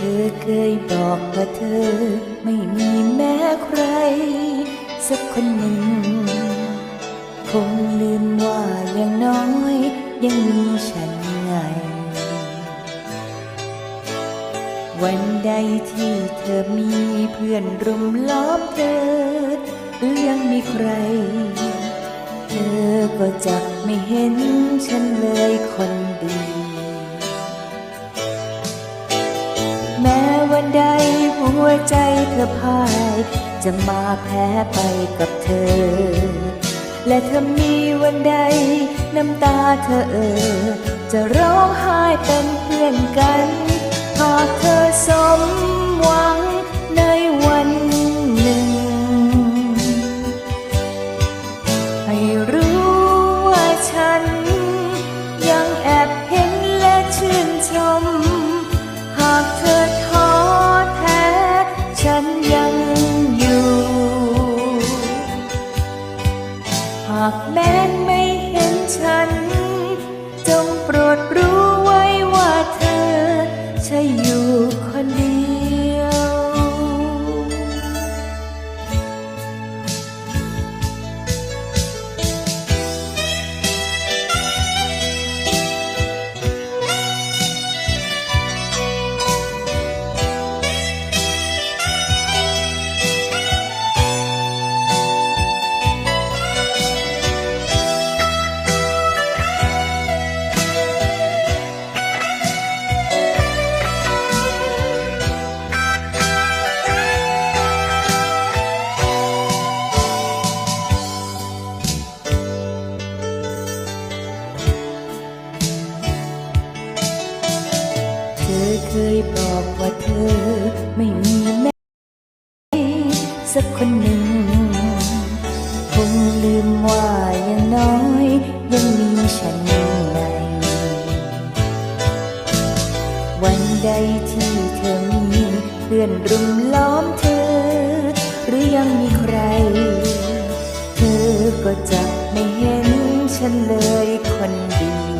เธอเคยบอกว่าเธอไม่มีแม้ใคร สักคนหนึ่ง คงลืมว่าอย่างน้อยยังมีฉันไง วันใดที่เธอมีเพื่อนรุมล้อมเธอหรือยังมีใคร เธอก็จะไม่เห็นฉันเลยคนดี วใจเธอพ่าย จะมาแพ้ไปกับเธอ และเธอมีวันใด น้ำตาเธอเออจะร้องไห้เป็นเพื่อนกันหากเธอ จงโปรดรู้ ยบอกว่าเธอไม่มีแม่สักคนหนึ่งคงลืมว่าอย่างน้อย ยังมีฉันใน วันใดที่เธอมีเพื่อนรุมล้อมเธอ หรือยังมีใคร เธอก็จะไม่เห็นฉันเลยคนดี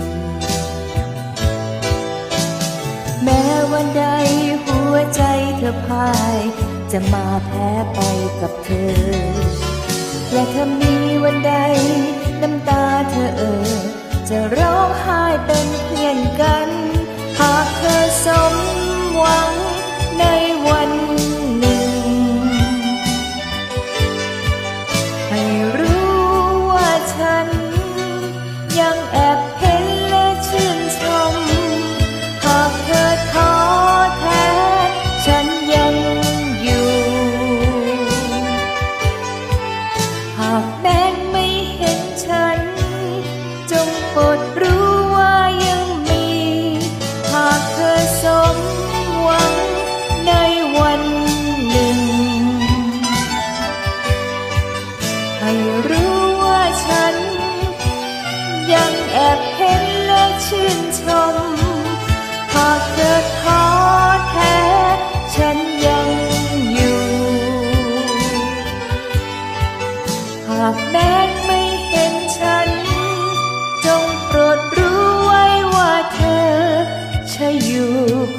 วันใดหัวใจเธอพ่าย จะมาแพ้ไปกับเธอ และถ้ามีวันใดน้ำตาเธอเออจะร้องไห้เป็นเพื่อนกัน หากเธอสม หา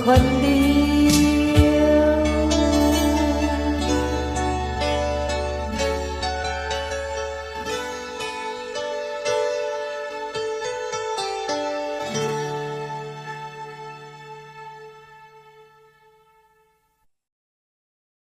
คนดี